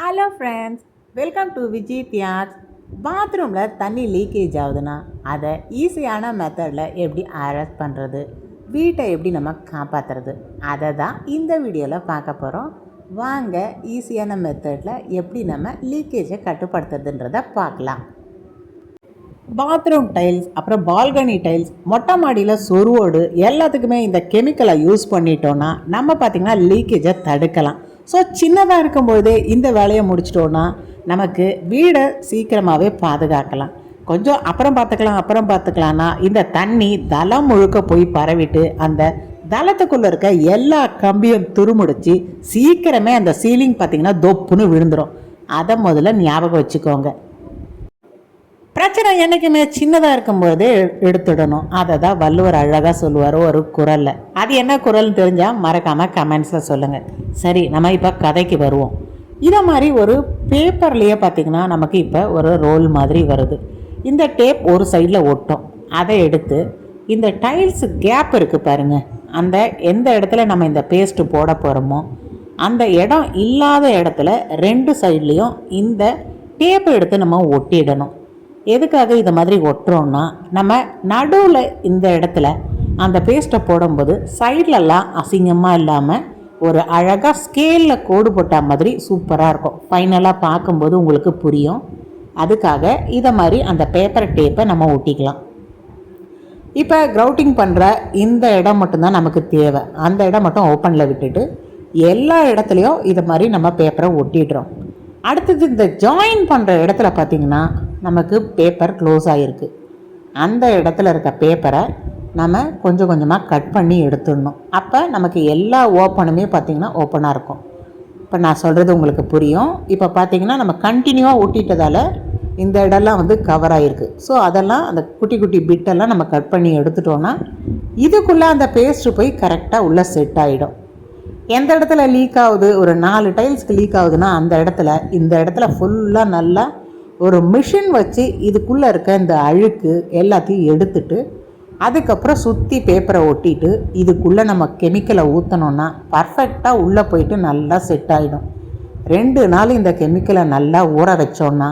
Hello friends welcome to Viji தியார்ஸ் பாத்ரூமில் தண்ணி leakage ஆகுதுன்னா அதை ஈஸியான மெத்தடில் எப்படி அரெஸ்ட் பண்ணுறது வீட்டை எப்படி நம்ம காப்பாற்றுறது அதை தான் இந்த வீடியோவில் பார்க்க போகிறோம் வாங்க ஈஸியான மெத்தடில் எப்படி நம்ம லீக்கேஜை கட்டுப்படுத்துறதுன்றதை பார்க்கலாம். பாத்ரூம் டைல்ஸ் அப்புறம் பால்கனி டைல்ஸ் மொட்டை மாடியில் சொருவோடு எல்லாத்துக்குமே இந்த கெமிக்கலை யூஸ் பண்ணிட்டோன்னா நம்ம பார்த்திங்கன்னா லீக்கேஜை தடுக்கலாம். ஸோ சின்னதாக இருக்கும்போதே இந்த வேலையை முடிச்சிட்டோன்னா நமக்கு வீடை சீக்கிரமாகவே பாதுகாக்கலாம். கொஞ்சம் அப்புறம் பார்த்துக்கலாம் அப்புறம் பார்த்துக்கலான்னா இந்த தண்ணி தளம் முழுக்க போய் பரவிட்டு அந்த தளத்துக்குள்ளே இருக்க எல்லா கம்பியும் துருமுடிச்சு சீக்கிரமே அந்த சீலிங் பார்த்திங்கன்னா தொப்புன்னு விழுந்துடும் அதை முதல்ல ஞாபகம் வச்சுக்கோங்க. பிரச்சனை என்றைக்குமே சின்னதாக இருக்கும்போது எடுத்துடணும். அதை தான் வள்ளுவர் அழகாக சொல்லுவார் ஒரு குரலில். அது என்ன குரல்னு தெரிஞ்சால் மறக்காமல் கமெண்ட்ஸில் சொல்லுங்கள் சரி நம்ம இப்போ கதைக்கு வருவோம். இதை மாதிரி ஒரு பேப்பர்லேயே பார்த்திங்கன்னா நமக்கு இப்போ ஒரு ரோல் மாதிரி வருது. இந்த டேப் ஒரு சைடில் ஒட்டும். அதை எடுத்து இந்த டைல்ஸ் கேப் இருக்குது பாருங்கள் அந்த எந்த இடத்துல நம்ம இந்த பேஸ்ட்டு போட போகிறோமோ அந்த இடம் இல்லாத இடத்துல ரெண்டு சைட்லேயும் இந்த டேப்பை எடுத்து நம்ம ஒட்டிடணும். எதுக்காக இதை மாதிரி ஒட்டுறோன்னா நம்ம நடுவில் இந்த இடத்துல அந்த பேஸ்ட்டை போடும்போது சைட்லலாம் அசிங்கமாக இல்லாமல் ஒரு அழகாக ஸ்கேலில் கோடு போட்ட மாதிரி சூப்பராக இருக்கும். ஃபைனலாக பார்க்கும்போது உங்களுக்கு புரியும். அதுக்காக இதை மாதிரி அந்த பேப்பர் டேப்பை நம்ம ஒட்டிக்கலாம். இப்போ க்ரௌட்டிங் பண்ணுற இந்த இடம் மட்டும்தான் நமக்கு தேவை. அந்த இடம் மட்டும் ஓப்பனில் விட்டுட்டு எல்லா இடத்துலையும் இதை மாதிரி நம்ம பேப்பரை ஒட்டிடுறோம். அடுத்தது இந்த ஜாயின் பண்ணுற இடத்துல பார்த்திங்கன்னா நமக்கு பேப்பர் க்ளோஸ் ஆகிருக்கு அந்த இடத்துல இருக்க பேப்பரை நம்ம கொஞ்சம் கொஞ்சமாக கட் பண்ணி எடுத்துடணும். அப்போ நமக்கு எல்லா ஓப்பனுமே பார்த்திங்கன்னா ஓப்பனாக இருக்கும். இப்போ நான் சொல்கிறது உங்களுக்கு புரியும். இப்போ பார்த்திங்கன்னா நம்ம கண்டினியூவாக ஒட்டிட்டதால் இந்த இடம்லாம் வந்து கவர் ஆகிருக்கு ஸோ அதெல்லாம் அந்த குட்டி குட்டி பிட்டெல்லாம் நம்ம கட் பண்ணி எடுத்துட்டோன்னா இதுக்குள்ளே அந்த பேஸ்ட்டு போய் கரெக்டாக உள்ளே செட் ஆகிடும் எந்த இடத்துல லீக் ஆகுது? ஒரு நாலு டைல்ஸ்க்கு லீக் ஆகுதுன்னா அந்த இடத்துல இந்த இடத்துல ஃபுல்லாக நல்லா ஒரு மிஷின் வச்சு இதுக்குள்ளே இருக்க இந்த அழுக்கு எல்லாத்தையும் எடுத்துட்டு அதுக்கப்புறம் சுற்றி பேப்பரை ஒட்டிட்டு இதுக்குள்ளே நம்ம கெமிக்கலை ஊற்றினோன்னா பர்ஃபெக்டாக உள்ளே போயிட்டு நல்லா செட் ஆகிடும் ரெண்டு நாள் இந்த கெமிக்கலை நல்லா ஊற வச்சோன்னா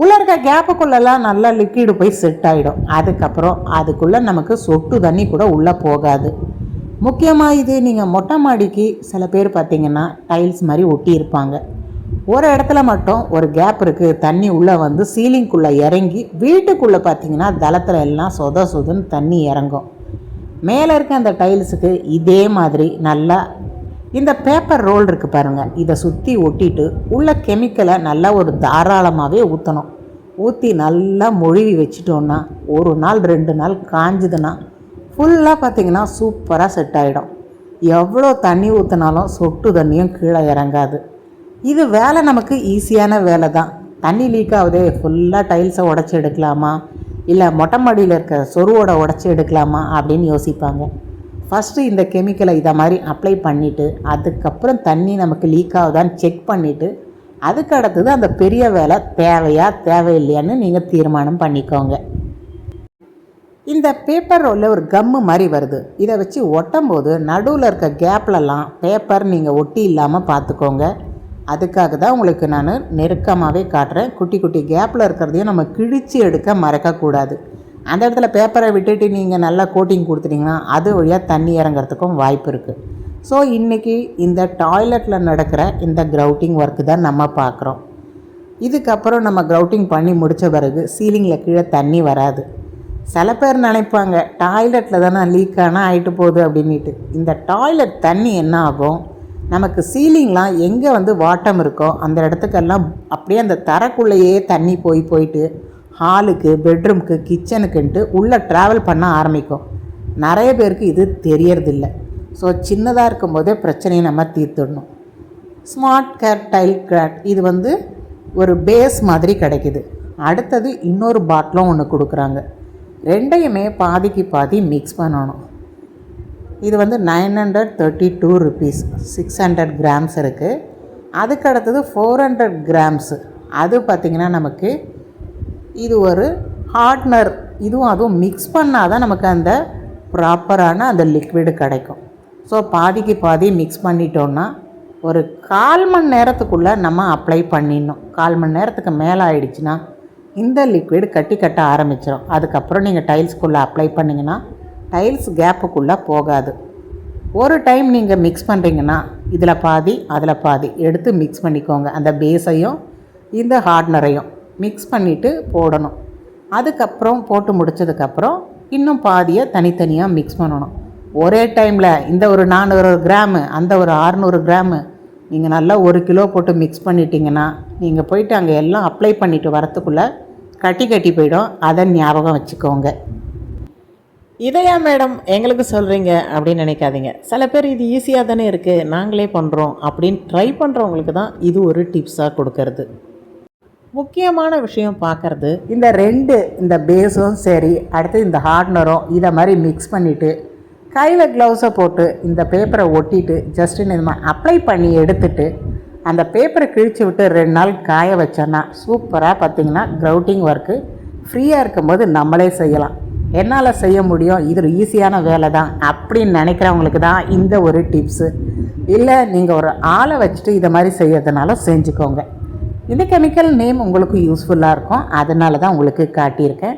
உள்ளே இருக்க கேப்புக்குள்ளெல்லாம் நல்லா லிக்விடு போய் செட் ஆகிடும் அதுக்கப்புறம் அதுக்குள்ளே நமக்கு சொட்டு தண்ணி கூட உள்ளே போகாது. முக்கியமாக இது நீங்கள் மொட்டை மாடிக்கு சில பேர் பார்த்தீங்கன்னா டைல்ஸ் மாதிரி ஒட்டியிருப்பாங்க. ஒரு இடத்துல மட்டும் ஒரு கேப் இருக்குது தண்ணி உள்ளே வந்து சீலிங்குள்ளே இறங்கி வீட்டுக்குள்ளே பார்த்தீங்கன்னா தளத்தில் எல்லாம் சொத சொதுன்னு தண்ணி இறங்கும். மேலே இருக்க அந்த டைல்ஸுக்கு இதே மாதிரி நல்லா இந்த பேப்பர் ரோல் இருக்குது பாருங்கள் இதை சுற்றி ஒட்டிட்டு உள்ள கெமிக்கலை நல்லா ஒரு தாராளமாகவே ஊற்றணும் ஊற்றி நல்லா மொழிவி வச்சிட்டோன்னா ஒரு நாள் ரெண்டு நாள் காஞ்சுதுன்னா ஃபுல்லாக பார்த்திங்கன்னா சூப்பராக செட் ஆகிடும் எவ்வளோ தண்ணி ஊற்றினாலும் சொட்டு தண்ணியும் கீழே இறங்காது. இது வேலை நமக்கு ஈஸியான வேலை தான் தண்ணி லீக் ஆகுது ஃபுல்லாக டைல்ஸை உடச்சி எடுக்கலாமா? இல்லை மொட்டை மாடியில் இருக்க சொருவோட உடச்சி எடுக்கலாமா? அப்படின்னு யோசிப்பாங்க. ஃபஸ்ட்டு இந்த கெமிக்கலை இதை மாதிரி அப்ளை பண்ணிவிட்டு அதுக்கப்புறம் தண்ணி நமக்கு லீக் ஆகுதான்னு செக் பண்ணிவிட்டு அதுக்கு அடுத்தது அந்த பெரிய வேலை தேவையா தேவையில்லையான்னு நீங்கள் தீர்மானம் பண்ணிக்கோங்க. இந்த பேப்பர் ரோலில் ஒரு கம்மு மாதிரி வருது. இதை வச்சு ஒட்டும் போது நடுவில் இருக்க கேப்லலாம் பேப்பர் நீங்கள் ஒட்டி இல்லாமல் பார்த்துக்கோங்க. அதுக்காக தான் உங்களுக்கு நான் நெருக்கமாகவே காட்டுறேன். குட்டி குட்டி கேப்பில் இருக்கிறதையும் நம்ம கிழித்து எடுக்க மறக்கக்கூடாது. அந்த இடத்துல பேப்பரை விட்டுட்டு நீங்கள் நல்லா கோட்டிங் கொடுத்துட்டிங்கன்னா அது வழியாக தண்ணி இறங்குறதுக்கும் வாய்ப்பு இருக்குது ஸோ இன்றைக்கி இந்த டாய்லெட்டில் நடக்கிற இந்த க்ரௌட்டிங் ஒர்க்கு தான் நம்ம பார்க்குறோம். இதுக்கப்புறம் நம்ம க்ரௌட்டிங் பண்ணி முடித்த பிறகு சீலிங்கில் கீழே தண்ணி வராது. சில பேர் நினைப்பாங்க டாய்லெட்டில் தானே லீக் ஆனால் ஆகிட்டு போகுது அப்படின்ட்டு இந்த டாய்லெட் தண்ணி என்ன ஆகும்? நமக்கு சீலிங்லாம் எங்கே வந்து வாட்டம் இருக்கோ அந்த இடத்துக்கெல்லாம் அப்படியே அந்த தரக்குள்ளேயே தண்ணி போய் போயிட்டு ஹாலுக்கு பெட்ரூம்க்கு கிச்சனுக்குன்ட்டு உள்ளே ட்ராவல் பண்ண ஆரம்பிக்கும். நிறைய பேருக்கு இது தெரியறதில்ல. ஸோ சின்னதாக இருக்கும்போதே பிரச்சனையை நம்ம தீர்த்துடணும். ஸ்மார்ட் கேர் டைல் கிராட் இது வந்து ஒரு பேஸ் மாதிரி கிடைக்கிது. அடுத்தது இன்னொரு பாட்டிலும் ஒன்று கொடுக்குறாங்க. ரெண்டையுமே பாதிக்கு பாதி மிக்ஸ் பண்ணணும். இது வந்து nine hundred thirty two rupees six hundred grams இருக்குது அதுக்கு அடுத்தது ஃபோர் ஹண்ட்ரட் கிராம்ஸு அது பார்த்திங்கன்னா நமக்கு இது ஒரு ஹார்ட்னர் இதுவும் அதுவும் மிக்ஸ் பண்ணால் தான் நமக்கு அந்த ப்ராப்பரான அந்த லிக்விடு கிடைக்கும். ஸோ பாதிக்கு பாதி மிக்ஸ் பண்ணிட்டோன்னா ஒரு கால் மணி நேரத்துக்குள்ளே நம்ம அப்ளை பண்ணிடணும். கால் மணி நேரத்துக்கு மேலே ஆயிடுச்சுன்னா இந்த லிக்விட் கட்டி கட்ட ஆரம்பிச்சிடும் அதுக்கப்புறம் நீங்கள் டைல்ஸ்க்குள்ளே அப்ளை பண்ணிங்கன்னா டைல்ஸ் கேப்புக்குள்ளே போகாது. ஒரு டைம் நீங்கள் மிக்ஸ் பண்ணுறீங்கன்னா இதில் பாதி அதில் பாதி எடுத்து மிக்ஸ் பண்ணிக்கோங்க. அந்த பேஸையும் இந்த ஹார்ட்னரையும் மிக்ஸ் பண்ணிவிட்டு போடணும். அதுக்கப்புறம் போட்டு முடிச்சதுக்கப்புறம் இன்னும் பாதியை தனித்தனியாக மிக்ஸ் பண்ணணும். ஒரே டைமில் இந்த ஒரு நானூறு கிராமு அந்த ஒரு அறநூறு கிராமு நீங்கள் நல்லா ஒரு கிலோ போட்டு மிக்ஸ் பண்ணிட்டீங்கன்னா நீங்கள் போயிட்டு அங்கே எல்லாம் அப்ளை பண்ணிவிட்டு வரத்துக்குள்ளே கட்டி கட்டி போயிடும். அதை ஞாபகம் வச்சுக்கோங்க. இதையா மேடம் எங்களுக்கு சொல்கிறீங்க அப்படின்னு நினைக்காதீங்க. சில பேர் இது ஈஸியாக தானே இருக்குது நாங்களே பண்ணுறோம் அப்படின்னு ட்ரை பண்ணுறவங்களுக்கு தான் இது ஒரு டிப்ஸாக கொடுக்கறது. முக்கியமான விஷயம் பார்க்குறது இந்த ரெண்டு இந்த பேஸும் சரி அடுத்து இந்த ஹார்ட்னரும் இதை மாதிரி மிக்ஸ் பண்ணிவிட்டு கையில் க்ளவுஸை போட்டு இந்த பேப்பரை ஒட்டிட்டு ஜஸ்ட் இந்த மாதிரி அப்ளை பண்ணி எடுத்துட்டு அந்த பேப்பரை கிழிச்சு விட்டு ரெண்டு நாள் காய வச்சோன்னா சூப்பராக பார்த்திங்கன்னா க்ரௌட்டிங் ஒர்க்கு ஃப்ரீயாக இருக்கும்போது நம்மளே செய்யலாம். என்னால் செய்ய முடியும்? இது ஒரு ஈஸியான வேலை தான் அப்படின்னு நினைக்கிறவங்களுக்கு தான் இந்த ஒரு டிப்ஸு இல்லை நீங்கள் ஒரு ஆளை வச்சுட்டு இதை மாதிரி செய்யறதுனால செஞ்சுக்கோங்க. இந்த கெமிக்கல் நேம் உங்களுக்கு யூஸ்ஃபுல்லாக இருக்கும். அதனால தான் உங்களுக்கு காட்டியிருக்கேன்.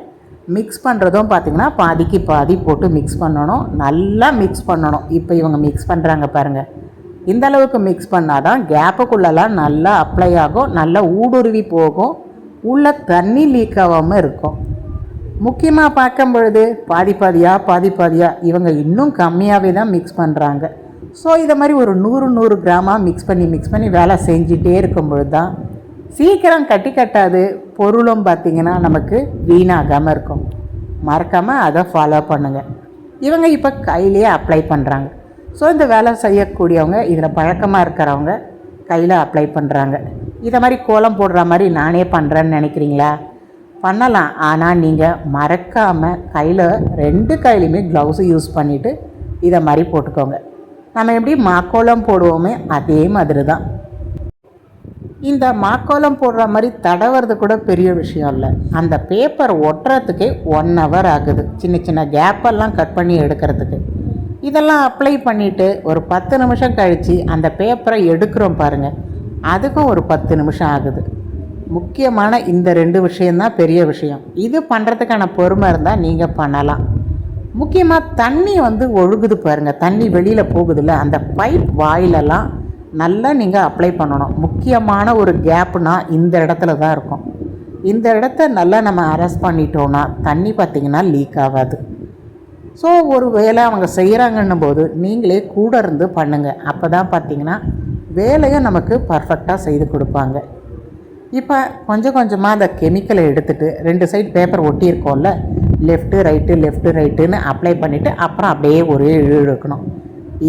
மிக்ஸ் பண்ணுறதும் பார்த்திங்கன்னா பாதிக்கு பாதி போட்டு மிக்ஸ் பண்ணணும். நல்லா மிக்ஸ் பண்ணணும். இப்போ இவங்க மிக்ஸ் பண்ணுறாங்க பாருங்கள் இந்த அளவுக்கு மிக்ஸ் பண்ணால் தான் கேப்புக்குள்ளெல்லாம் நல்லா அப்ளை ஆகும். நல்லா ஊடுருவி போகும். உள்ள தண்ணி லீக் ஆகாமல் இருக்கும். முக்கியமாக பார்க்கும் பொழுது பாதி பாதியாக பாதி பாதியாக இவங்க இன்னும் கம்மியாகவே தான் மிக்ஸ் பண்ணுறாங்க ஸோ இதை மாதிரி ஒரு நூறு நூறு கிராமாக மிக்ஸ் பண்ணி மிக்ஸ் பண்ணி வேலை செஞ்சிட்டே இருக்கும் பொழுது தான் சீக்கிரம் கட்டி கட்டாது பொருளும் பார்த்திங்கன்னா நமக்கு வீணாகாமல் இருக்கும். மறக்காமல் அதை ஃபாலோ பண்ணுங்கள் இவங்க இப்போ கையிலேயே அப்ளை பண்ணுறாங்க ஸோ இந்த வேலை செய்யக்கூடியவங்க இதில் பழக்கமாக இருக்கிறவங்க கையில் அப்ளை பண்ணுறாங்க இதை மாதிரி கோலம் போடுற மாதிரி நானே பண்ணுறேன்னு நினைக்கிறீங்களா? பண்ணலாம். ஆனால் நீங்கள் மறக்காமல் கையில் ரெண்டு கையிலையுமே க்ளவுஸு யூஸ் பண்ணிவிட்டு இதை மாதிரி போட்டுக்கோங்க. நம்ம எப்படி மாக்கோலம் போடுவோமே அதே மாதிரி தான் இந்த மாக்கோலம் போடுற மாதிரி தடவுறது கூட பெரிய விஷயம் இல்லை. அந்த பேப்பர் ஒட்டுறதுக்கே ஒன் ஹவர் ஆகுது. சின்ன சின்ன கேப்பெல்லாம் கட் பண்ணி எடுக்கிறதுக்கு. இதெல்லாம் அப்ளை பண்ணிவிட்டு ஒரு பத்து நிமிஷம் கழித்து அந்த பேப்பரை எடுக்கிறோம் பாருங்கள் அதுக்கும் ஒரு பத்து நிமிஷம் ஆகுது. முக்கியமான இந்த ரெண்டு விஷயந்தான் பெரிய விஷயம். இது பண்ணுறதுக்கான பொறுமை இருந்தால் நீங்கள் பண்ணலாம். முக்கியமாக தண்ணி வந்து ஒழுகுது பாருங்கள் தண்ணி வெளியில் போகுதுல்ல அந்த பைப் வாயிலெல்லாம் நல்லா நீங்கள் அப்ளை பண்ணணும். முக்கியமான ஒரு கேப்புனா இந்த இடத்துல தான் இருக்கும். இந்த இடத்த நல்லா நம்ம அரெஸ்ட் பண்ணிட்டோன்னா தண்ணி பார்த்திங்கன்னா லீக் ஆகாது. ஸோ ஒரு வேலை அவங்க செய்கிறாங்கன்னும் போது நீங்களே கூட இருந்து பண்ணுங்கள் அப்போ தான் பார்த்தீங்கன்னா வேலையை நமக்கு பர்ஃபெக்டாக செய்து கொடுப்பாங்க. இப்போ கொஞ்சம் கொஞ்சமாக அந்த கெமிக்கலை எடுத்துகிட்டு ரெண்டு சைடு பேப்பர் ஒட்டியிருக்கோம்ல லெஃப்ட்டு ரைட்டு லெஃப்ட்டு ரைட்டுன்னு அப்ளை பண்ணிவிட்டு அப்புறம் அப்படியே ஒரே இழுக்கணும்.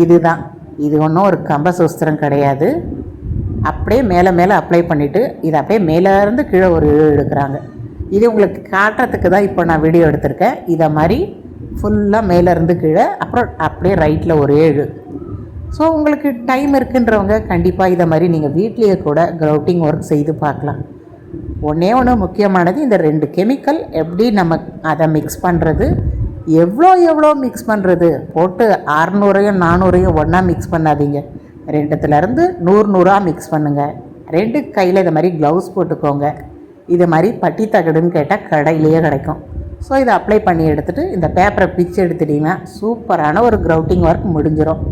இதுதான். இது ஒன்றும் ஒரு கம்ப சுஸ்திரம் கிடையாது. அப்படியே மேலே மேலே அப்ளை பண்ணிவிட்டு இதை அப்படியே மேலே இருந்து கீழே ஒரு இழு எடுக்கிறாங்க இது உங்களுக்கு காட்டுறதுக்கு தான் இப்போ நான் வீடியோ எடுத்திருக்கேன். இதை மாதிரி ஃபுல்லாக மேலேருந்து கீழே அப்புறம் அப்படியே ரைட்டில் ஒரே இழு ஸோ உங்களுக்கு டைம் இருக்குன்றவங்க கண்டிப்பாக இதை மாதிரி நீங்கள் வீட்லேயே கூட க்ரௌட்டிங் ஒர்க் செய்து பார்க்கலாம். ஒன்றே ஒன்று முக்கியமானது இந்த ரெண்டு கெமிக்கல் எப்படி நம்ம அதை மிக்ஸ் பண்ணுறது எவ்வளோ எவ்வளோ மிக்ஸ் பண்ணுறது போட்டு அறநூறையும் நானூறையும் ஒன்றா மிக்ஸ் பண்ணாதீங்க. ரெண்டுத்துலேருந்து நூறு நூறாக மிக்ஸ் பண்ணுங்கள் ரெண்டு கையில் இதை மாதிரி க்ளவுஸ் போட்டுக்கோங்க. இது மாதிரி பட்டி தகடுன்னு கேட்டால் கடையிலேயே கிடைக்கும். ஸோ இதை அப்ளை பண்ணி எடுத்துகிட்டு இந்த பேப்பரை பிச்சு எடுத்துட்டிங்கன்னா சூப்பரான ஒரு க்ரௌட்டிங் ஒர்க் முடிஞ்சிடும்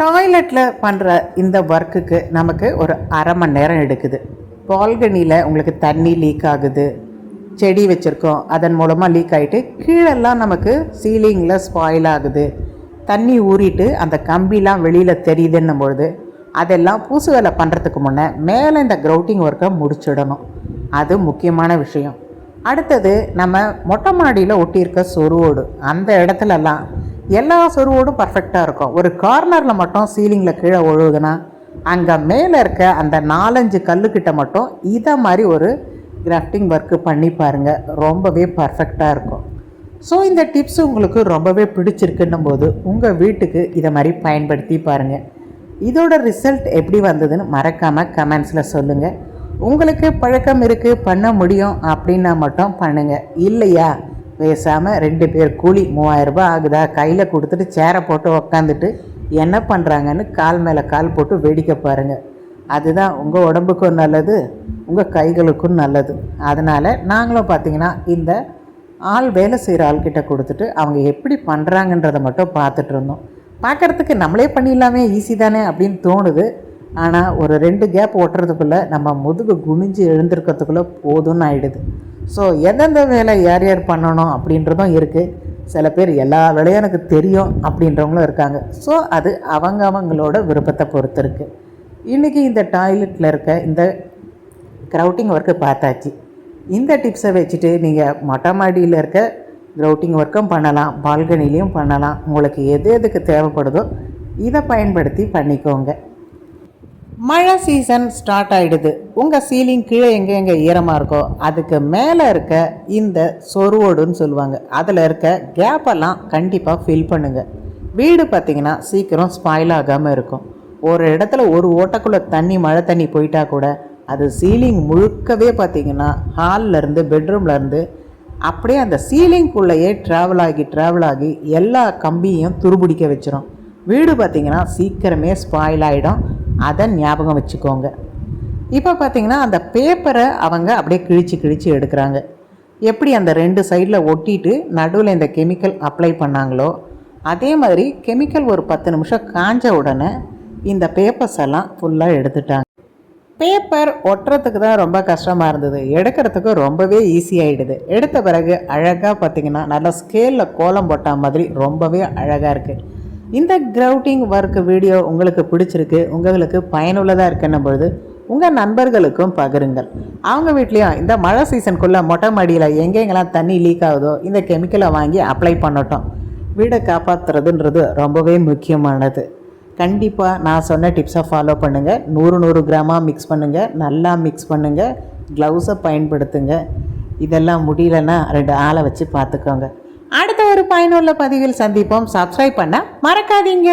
டாய்லெட்டில் பண்ணுற இந்த ஒர்க்குக்கு நமக்கு ஒரு அரை மணி நேரம் எடுக்குது. பால்கனியில் உங்களுக்கு தண்ணி லீக் ஆகுது. செடி வச்சுருக்கோம். அதன் மூலமாக லீக் ஆகிட்டு கீழெல்லாம் நமக்கு சீலிங்கில் ஸ்பாயில் ஆகுது. தண்ணி ஊறிட்டு அந்த கம்பிலாம் வெளியில் தெரியுதுன்னும் பொழுது அதெல்லாம் பூசு வேலை பண்ணுறதுக்கு முன்னே மேலே இந்த க்ரௌட்டிங் ஒர்க்கை முடிச்சிடணும். அது முக்கியமான விஷயம். அடுத்தது நம்ம மொட்டை மாடியில் ஒட்டியிருக்க சொருவோடு அந்த இடத்துலலாம் எல்லா சொருவோடும் பர்ஃபெக்டாக இருக்கும். ஒரு கார்னரில் மட்டும் சீலிங்கில் கீழே ஒழுகுதுன்னா அங்கே மேலே இருக்க அந்த நாலஞ்சு கல்லுக்கிட்ட மட்டும் இதை மாதிரி ஒரு கிராஃப்டிங் ஒர்க்கு பண்ணி பாருங்கள் ரொம்பவே பர்ஃபெக்டாக இருக்கும். ஸோ இந்த டிப்ஸ் உங்களுக்கு ரொம்பவே பிடிச்சிருக்குன்னும் போது உங்கள் வீட்டுக்கு இதை மாதிரி பயன்படுத்தி பாருங்கள் இதோட ரிசல்ட் எப்படி வந்ததுன்னு மறக்காமல் கமெண்ட்ஸில் சொல்லுங்கள் உங்களுக்கு பழக்கம் இருக்குது பண்ண முடியும் அப்படின்னா மட்டும் பண்ணுங்கள் இல்லையா? பேசாமல் ரெண்டு பேர் கூலி மூவாயிரம் ரூபாய் ஆகுதா? கையில் கொடுத்துட்டு சேரை போட்டு உக்காந்துட்டு என்ன பண்ணுறாங்கன்னு கால் மேலே கால் போட்டு வேடிக்கை பாருங்கள் அதுதான் உங்கள் உடம்புக்கும் நல்லது உங்கள் கைகளுக்கும் நல்லது. அதனால் நாங்களும் பார்த்தீங்கன்னா இந்த ஆள் வேலை செய்கிற ஆள்கிட்ட கொடுத்துட்டு அவங்க எப்படி பண்ணுறாங்கன்றதை மட்டும் பார்த்துட்டு இருந்தோம். பார்க்குறதுக்கு நம்மளே பண்ணிடலாமே ஈஸி தானே அப்படின்னு தோணுது. ஆனால் ஒரு ரெண்டு கேப் ஓட்டுறதுக்குள்ளே நம்ம முதுகு குனிஞ்சு எழுந்திருக்கிறதுக்குள்ளே போதும்னு ஆகிடுது ஸோ எந்தெந்த வேலை யார் யார் பண்ணணும் அப்படின்றதும் இருக்குது சில பேர் எல்லா வேலையும் எனக்கு தெரியும் அப்படின்றவங்களும் இருக்காங்க. ஸோ அது அவங்க அவங்களோட விருப்பத்தை பொறுத்து இருக்குது இன்றைக்கி இந்த டாய்லெட்டில் இருக்க இந்த க்ரௌட்டிங் ஒர்க்கு பார்த்தாச்சு. இந்த டிப்ஸை வச்சுட்டு நீங்கள் மொட்டை மாடியில் இருக்க க்ரௌட்டிங் ஒர்க்கும் பண்ணலாம். பால்கனிலையும் பண்ணலாம். உங்களுக்கு எது எதுக்கு தேவைப்படுதோ இதை பயன்படுத்தி பண்ணிக்கோங்க. மழை சீசன் ஸ்டார்ட் ஆகிடுது உங்கள் சீலிங் கீழே எங்கே எங்கே ஈரமாக இருக்கோ அதுக்கு மேலே இருக்க இந்த சொருவோடுன்னு சொல்லுவாங்க. அதில் இருக்க கேப்பெல்லாம் கண்டிப்பாக ஃபில் பண்ணுங்கள் வீடு பார்த்திங்கன்னா சீக்கிரம் ஸ்பாயில் ஆகாமல் இருக்கும். ஒரு இடத்துல ஒரு ஓட்டக்குள்ளே தண்ணி மழை தண்ணி போயிட்டா கூட அது சீலிங் முழுக்கவே பார்த்திங்கன்னா ஹால்லேருந்து பெட்ரூம்லேருந்து அப்படியே அந்த சீலிங்குள்ளேயே ட்ராவல் ஆகி ட்ராவல் ஆகி எல்லா கம்பியும் துருபிடிக்க வச்சிரும். வீடு பார்த்திங்கன்னா சீக்கிரமே ஸ்பாயில் ஆகிடும் அதை ஞாபகம் வச்சுக்கோங்க. இப்போ பார்த்தீங்கன்னா அந்த பேப்பரை அவங்க அப்படியே கிழிச்சு கிழிச்சு எடுக்கிறாங்க. எப்படி அந்த ரெண்டு சைடில் ஒட்டிட்டு நடுவில் இந்த கெமிக்கல் அப்ளை பண்ணாங்களோ அதே மாதிரி கெமிக்கல் ஒரு பத்து நிமிஷம் காஞ்ச உடனே இந்த பேப்பர்ஸ் எல்லாம் ஃபுல்லாக எடுத்துட்டாங்க. பேப்பர் ஒட்டுறதுக்கு தான் ரொம்ப கஷ்டமாக இருந்தது. எடுக்கிறதுக்கு ரொம்பவே ஈஸியாகிடுது எடுத்த பிறகு அழகாக பார்த்தீங்கன்னா நல்லா ஸ்கேலில் கோலம் போட்ட மாதிரி ரொம்பவே அழகாக இருக்குது இந்த க்ரௌட்டிங் ஒர்க் வீடியோ உங்களுக்கு பிடிச்சிருக்கு உங்களுக்கு பயனுள்ளதாக இருக்குன்னும் பொழுது உங்கள் நண்பர்களுக்கும் பகிருங்கள். அவங்க வீட்லேயும் இந்த மழை சீசனுக்குள்ளே மொட்டை மாடியில் எங்கெங்கெல்லாம் தண்ணி லீக் ஆகுதோ இந்த கெமிக்கலை வாங்கி அப்ளை பண்ணட்டும். வீடை காப்பாற்றுறதுன்றது ரொம்பவே முக்கியமானது. கண்டிப்பாக நான் சொன்ன டிப்ஸை ஃபாலோ பண்ணுங்கள் நூறு நூறு கிராமாக மிக்ஸ் பண்ணுங்கள் நல்லா மிக்ஸ் பண்ணுங்கள் க்ளவுஸை பயன்படுத்துங்க. இதெல்லாம் முடியலன்னா ரெண்டு ஆளை வச்சு பார்த்துக்கோங்க. அடுத்த ஒரு பயனுள்ள பதிவில் சந்திப்போம். சப்ஸ்கிரைப் பண்ண மறக்காதீங்க.